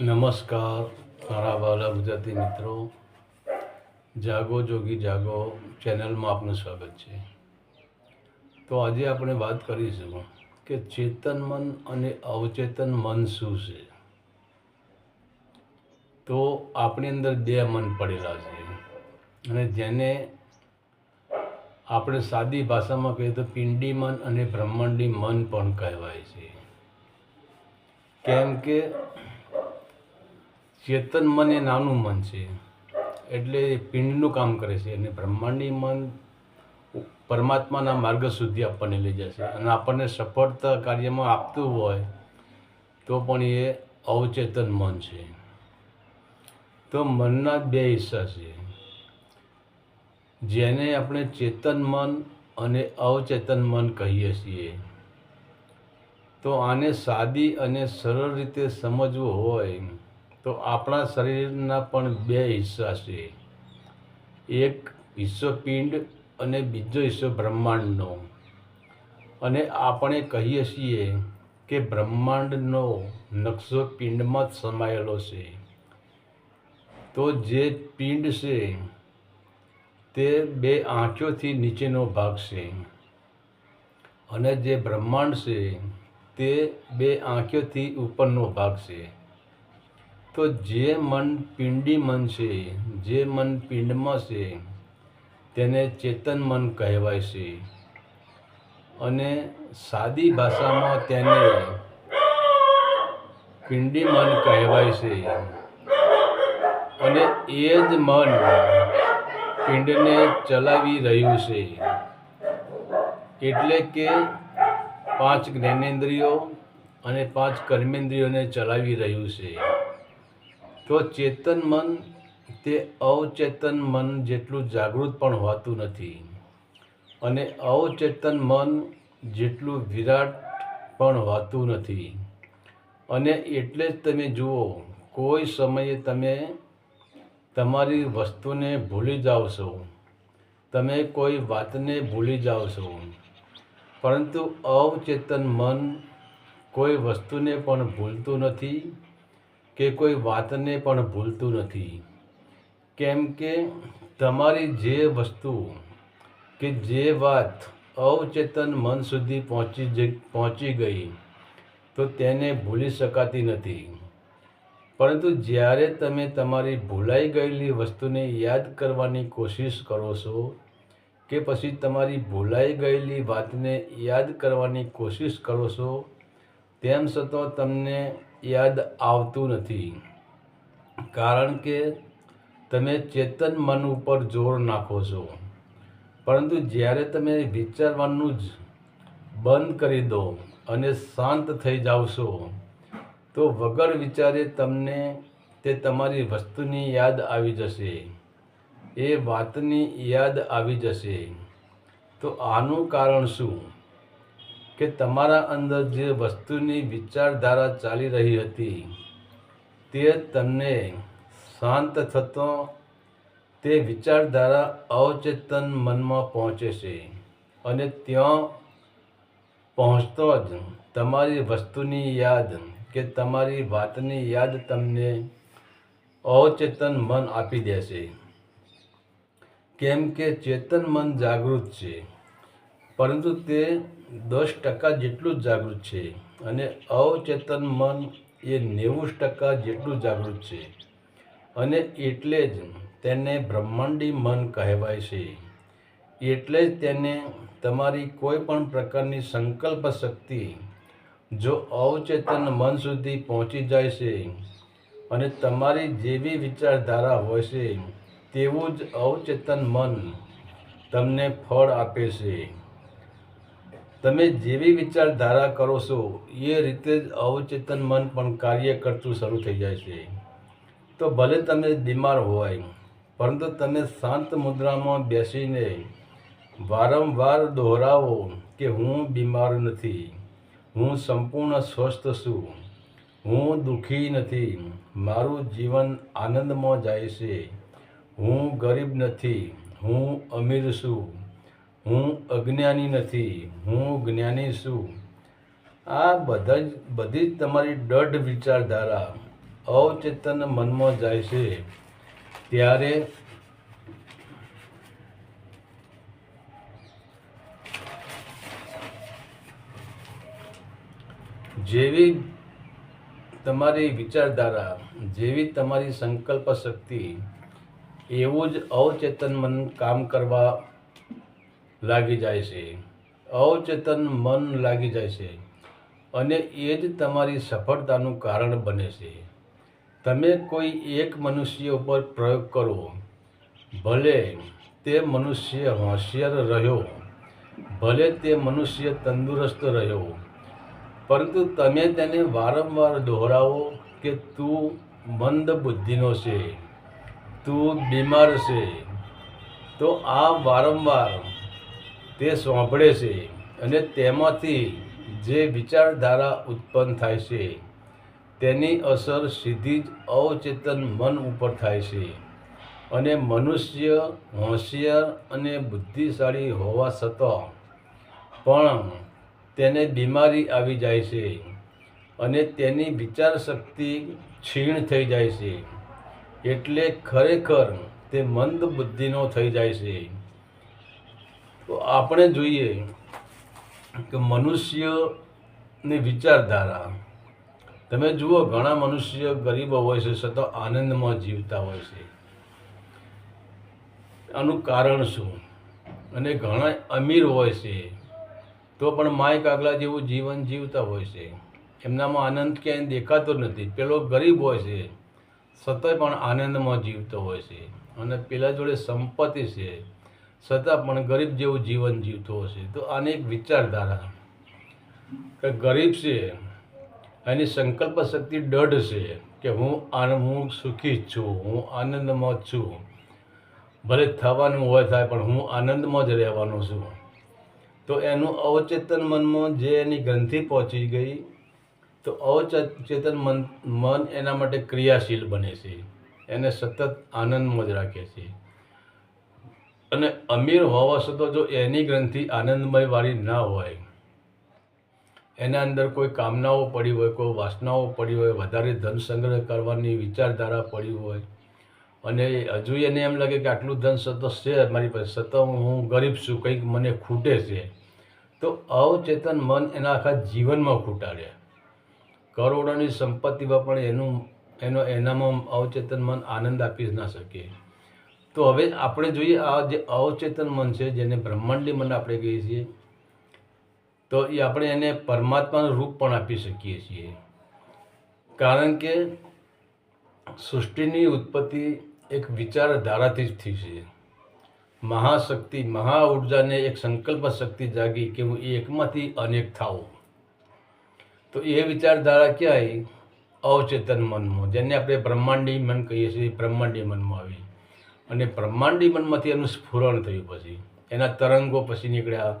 નમસ્કાર મારા વાલા ગુજરાતી મિત્રો. જાગો જોગી જાગો ચેનલમાં આપનું સ્વાગત છે. તો આજે આપણે વાત કરીશું કે ચેતન મન અને અવચેતન મન શું છે? તો આપણી અંદર બે મન પડેલા છે. અને જેને આપણે સાદી ભાષામાં કહીએ તો પિંડી મન અને બ્રહ્માંડી મન પણ કહેવાય છે. કેમ કે ચેતન મન એ નાનું મન છે. એટલે પિંડનું કામ કરે છે અને બ્રહ્માંડી મન પરમાત્માના માર્ગ સુધી આપણને લઈ જશે અને આપણને સફળતા કાર્યમાં આપતું હોય તો પણ એ અવચેતન મન છે. તો મનના બે હિસ્સા છે. જેને આપણે ચેતન મન અને અવચેતન મન કહીએ છીએ. તો આને સાદી અને સરળ રીતે સમજવું હોય તો આપણા શરીરના પણ બે હિસ્સા છે. એક હિસ્સો પિંડ અને બીજો હિસ્સો બ્રહ્માંડનો. અને આપણે કહીએ છીએ કે બ્રહ્માંડનો નકશો પિંડમાં જ સમાયેલો છે. તો જે પિંડ છે, તે બે આંચોથી નીચેનો ભાગ છે. અને જે બ્રહ્માંડ છે, તે બે આંખોથી ઉપરનો ભાગ છે. તો જે મન પિંડી મન છે, જે મન પિંડમાં છે, તેને ચેતન મન કહેવાય છે. અને સાદી ભાષામાં તેને પિંડી મન કહેવાય છે. અને એ જ મન પિંડને ચલાવી રહ્યું છે. એટલે કે પાંચ જ્ઞાનેન્દ્રિયો અને પાંચ કર્મેન્દ્રિયોને ચલાવી રહ્યું છે. તો ચેતન મન તે અવચેતન મન જેટલું જાગૃત પણ હોતું નથી. અને અવચેતન મન જેટલું વિરાટ પણ હોતું નથી. અને એટલે જ તમે જુઓ, કોઈ સમયે તમે તમારી વસ્તુને ભૂલી જાઓ છો. તમે કોઈ વાતને ભૂલી જાઓ છો. પરંતુ અવચેતન મન કોઈ વસ્તુને પણ ભૂલતું નથી. કે કોઈ વાતને પણ ભૂલતું નથી. કેમ કે તમારી જે વસ્તુ કે જે વાત અવચેતન મન સુધી પહોંચી પહોંચી ગઈ, તો તેને ભૂલી શકાતી નથી. પરંતુ જ્યારે તમે તમારી ભૂલાઈ ગયેલી વસ્તુને યાદ કરવાની કોશિશ કરો છો, કે પછી તમારી ભૂલાઈ ગયેલી વાતને યાદ કરવાની કોશિશ કરો છો, તેમ છતાં તમને યાદ આવતું નથી. કારણ કે તમે ચેતન મન ઉપર જોર નાખો છો. પરંતુ જ્યારે તમે વિચારવાનું જ બંધ કરી દો અને શાંત થઈ જાવશો તો વગર વિચારે તમને તે તમારી વસ્તુની યાદ આવી જશે. એ વાતની યાદ આવી જશે. તો આનું કારણ શું? કે તમારા અંદર જે વસ્તુની વિચારધારા ચાલી રહી હતી, તે તમને શાંત થતો, તે વિચારધારા અવચેતન મનમાં પહોંચે છે. અને ત્યાં પહોંચતો જ તમારી વસ્તુની યાદ કે તમારી વાતની યાદ તમને અવચેતન મન આપી દેશે. કેમ કે ચેતન મન જાગૃત છે. પરંતુ તે દસ ટકા જેટલું જ જાગૃત છે અને અવચેતન મન એ નેવું ટકા જેટલું જાગૃત છે. અને એટલે જ તેને બ્રહ્માંડી મન કહેવાય છે. એટલે જ તેને તમારી કોઈ પણ પ્રકારની સંકલ્પ શક્તિ જો અવચેતન મન સુધી પહોંચી જાય છે અને તમારી જેવી વિચારધારા હોય છે, તેવું જ અવચેતન મન તમને ફળ આપે છે. તમે જેવી વિચારધારા કરો છો, એ રીતે જ અવચેતન મન પણ કાર્ય કરતું શરૂ થઈ જાય છે. તો ભલે તમે બીમાર હોય, પરંતુ તમે શાંત મુદ્રામાં બેસીને વારંવાર દોહરાવો કે હું બીમાર નથી, હું સંપૂર્ણ સ્વસ્થ છું, હું દુઃખી નથી, મારું જીવન આનંદમાં જાય છે. હું ગરીબ નથી, હું અમીર છું. હું અજ્ઞાની નથી, હું જ્ઞાની છું. આ બધા જ, બધી જ તમારી દઢ વિચારધારા અવચેતન મનમાં જાય છે. ત્યારે જેવી તમારી વિચારધારા, જેવી તમારી સંકલ્પ શક્તિ, એવું જ અવચેતન મન કામ કરવા લાગી જાય છે. અવચેતન મન લાગી જાય છે અને એ જ તમારી સફળતાનું કારણ બને છે. તમે કોઈ એક મનુષ્ય ઉપર પ્રયોગ કરો, ભલે તે મનુષ્ય હોશિયાર રહ્યો, ભલે તે મનુષ્ય તંદુરસ્ત રહ્યો, પરંતુ તમે તેને વારંવાર દોહરાવો કે તું મંદ બુદ્ધિનો છે, તું બીમાર છે, તો આ વારંવાર તે સાંભળે છે અને તેમાંથી જે વિચારધારા ઉત્પન્ન થાય છે, તેની અસર સીધી જ અવચેતન મન ઉપર થાય છે. અને મનુષ્ય હોશિયાર અને બુદ્ધિશાળી હોવા છતાં પણ તેને બીમારી આવી જાય છે અને તેની વિચાર શક્તિ ક્ષીણ થઈ જાય છે. એટલે ખરેખર તે મંદ બુદ્ધિનો થઈ જાય છે. તો આપણે જોઈએ કે મનુષ્યની વિચારધારા. તમે જુઓ, ઘણા મનુષ્ય ગરીબ હોય છે છતાં આનંદમાં જીવતા હોય છે. આનું કારણ શું? અને ઘણા અમીર હોય છે, તો પણ માય કાગલા જેવું જીવન જીવતા હોય છે. એમનામાં આનંદ ક્યાંય દેખાતો નથી. પેલો ગરીબ હોય છે છતાંય પણ આનંદમાં જીવતો હોય છે. અને પેલા જોડે સંપત્તિ છે છતાં પણ ગરીબ જેવું જીવન જીવતો હશે. તો આને એક વિચારધારા કે ગરીબ છે, એની સંકલ્પ શક્તિ દઢ છે કે હું આન હું સુખી છું, હું આનંદમાં છું. ભલે થવાનું હોય થાય, પણ હું આનંદમાં જ રહેવાનો છું. તો એનું અવચેતન મનમાં જે એની ગ્રંથિ પહોંચી ગઈ, તો અવચેતન મન મન એના માટે ક્રિયાશીલ બને છે. એને સતત આનંદમાં જ રાખે છે. અને અમીર હોવા છતાં જો એની ગ્રંથિ આનંદમયવાળી ના હોય, એના અંદર કોઈ કામનાઓ પડી હોય, કોઈ વાસનાઓ પડી હોય, વધારે ધન સંગ્રહ કરવાની વિચારધારા પડી હોય, અને હજુ એને એમ લાગે કે આટલું ધન સતત છે મારી પાસે, સતત હું ગરીબ છું, કંઈક મને ખૂટે છે, તો અવચેતન મન એના આખા જીવનમાં ખૂટાડે. કરોડોની સંપત્તિમાં પણ એનું, એનો, એનામાં અવચેતન મન આનંદ આપી જ ના શકે. તો હવે આપણે જોઈએ આ જે અવચેતન મન છે, જેને બ્રહ્માંડી મન આપણે કહીએ છીએ, તો એ આપણે એને પરમાત્માનું રૂપ પણ આપી શકીએ છીએ. કારણ કે સૃષ્ટિની ઉત્પત્તિ એક વિચારધારાથી જ થઈ છે. મહાશક્તિ મહા ઉર્જાને એક સંકલ્પ શક્તિ જાગી કે હું એકમાંથી અનેક થાઉં. તો એ વિચારધારા ક્યાંય અવચેતન મનમાં, જેને આપણે બ્રહ્માંડી મન કહીએ છીએ, બ્રહ્માંડી મનમાં આવી. અને બ્રહ્માંડી મનમાંથી એનું સ્ફુરણ થયું પછી, એના તરંગો પછી નીકળ્યા.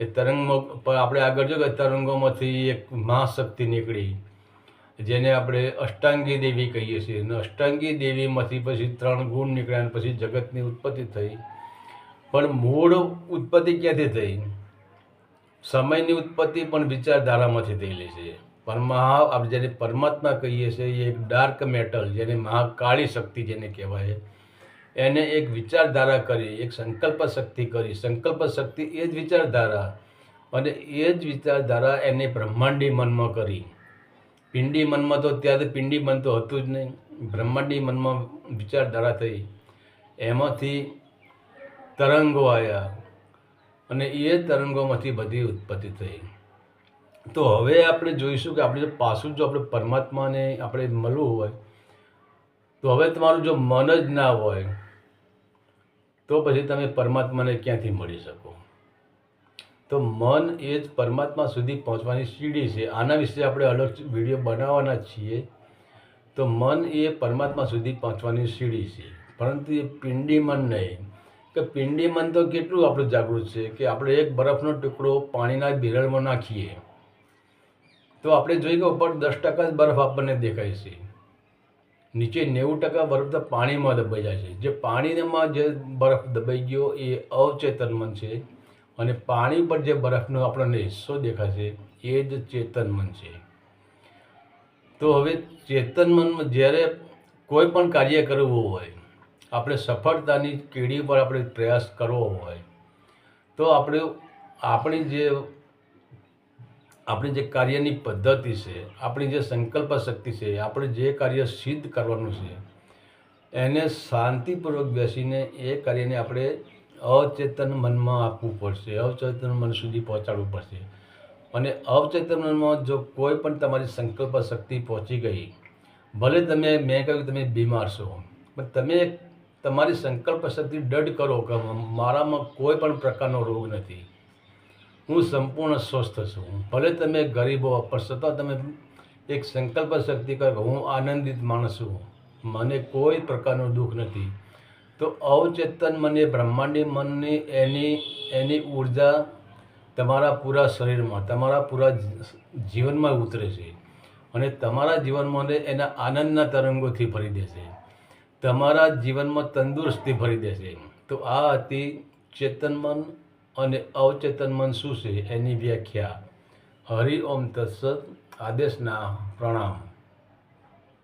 એ તરંગો આપણે આગળ જો કે તરંગોમાંથી એક મહાશક્તિ નીકળી, જેને આપણે અષ્ટાંગી દેવી કહીએ છીએ. અને અષ્ટાંગી દેવીમાંથી પછી ત્રણ ગુણ નીકળ્યા પછી જગતની ઉત્પત્તિ થઈ. પણ મૂળ ઉત્પત્તિ ક્યાંથી થઈ? સમયની ઉત્પત્તિ પણ વિચારધારામાંથી થયેલી છે. પરમા આપણે જેને પરમાત્મા કહીએ છીએ, એ એક ડાર્ક મેટલ, જેને મહાકાળી શક્તિ જેને કહેવાય. એને એક વિચારધારા કરી, એક સંકલ્પ શક્તિ કરી. સંકલ્પ શક્તિ એ જ વિચારધારા અને એ જ વિચારધારા એને બ્રહ્માંડી મનમાં કરી. પિંડી મનમાં તો ત્યારે પિંડી મન તો હતું જ નહીં. બ્રહ્માંડી મનમાં વિચારધારા થઈ. એમાંથી તરંગો આવ્યા અને એ તરંગોમાંથી બધી ઉત્પત્તિ થઈ. તો હવે આપણે જોઈશું કે આપણે જો પાછું જો આપણે પરમાત્માને આપણે મળવું હોય, તો હવે તમારું જો મન જ ના હોય તો પછી તમે પરમાત્માને ક્યાંથી મળી શકો? તો મન એ જ પરમાત્મા સુધી પહોંચવાની સીડી છે. આના વિશે આપણે અલગ વીડિયો બનાવવાના છીએ. તો મન એ પરમાત્મા સુધી પહોંચવાની સીડી છે. પરંતુ એ પિંડી મન નહીં. કે પિંડી મન તો કેટલું આપણું જાગૃત છે કે આપણે એક બરફનો ટુકડો પાણીના બિરળમાં નાખીએ. તો આપણે જોઈએ કે ઉપર દસ ટકા જ બરફ આપણને દેખાય છે. નીચે નેવું ટકા બરફ તો પાણીમાં દબાઈ જાય છે. જે પાણીમાં જે બરફ દબાઈ ગયો એ અવચેતન મન છે અને પાણી પર જે બરફનો આપણને હિસ્સો દેખાશે એ જ ચેતન મન છે. તો હવે ચેતન મનમાં જ્યારે કોઈ પણ કાર્ય કરવું હોય, આપણે સફળતાની કીડી પર આપણે પ્રયાસ કરવો હોય, તો આપણે, આપણી જે આપણી જે કાર્યની પદ્ધતિ છે, આપણી જે સંકલ્પ શક્તિ છે, આપણે જે કાર્ય સિદ્ધ કરવાનું છે, એને શાંતિપૂર્વક બેસીને એ કાર્યને આપણે અચેતન મનમાં આપવું પડશે અવચેતન મન સુધી પહોંચાડવું પડશે. અને અવચેતન મનમાં જો કોઈ પણ તમારી સંકલ્પ શક્તિ પહોંચી ગઈ, ભલે તમે, મેં કહ્યું તમે બીમાર છો, પણ તમે તમારી સંકલ્પ શક્તિ દઢ કરો કે મારામાં કોઈ પણ પ્રકારનો રોગ નથી. હું સંપૂર્ણ સ્વસ્થ છું. ભલે તમે ગરીબો પણ છતાં તમે એક સંકલ્પ શક્તિ કરો હું આનંદિત માણસ છું. મને કોઈ પ્રકારનું દુઃખ નથી. તો અવચેતન મને, બ્રહ્માંડી મનની એની એની ઊર્જા તમારા પૂરા શરીરમાં, તમારા પૂરા જીવનમાં ઉતરે છે અને તમારા જીવનમાં એના આનંદના તરંગોથી ભરી દેશે તમારા જીવનમાં તંદુરસ્તી ભરી દેશે તો આ હતી ચેતન મન અને અવચેતન મન શું છે? એની વ્યાખ્યા. હરિ ઓમ તત્સત આદેશના પ્રણામ.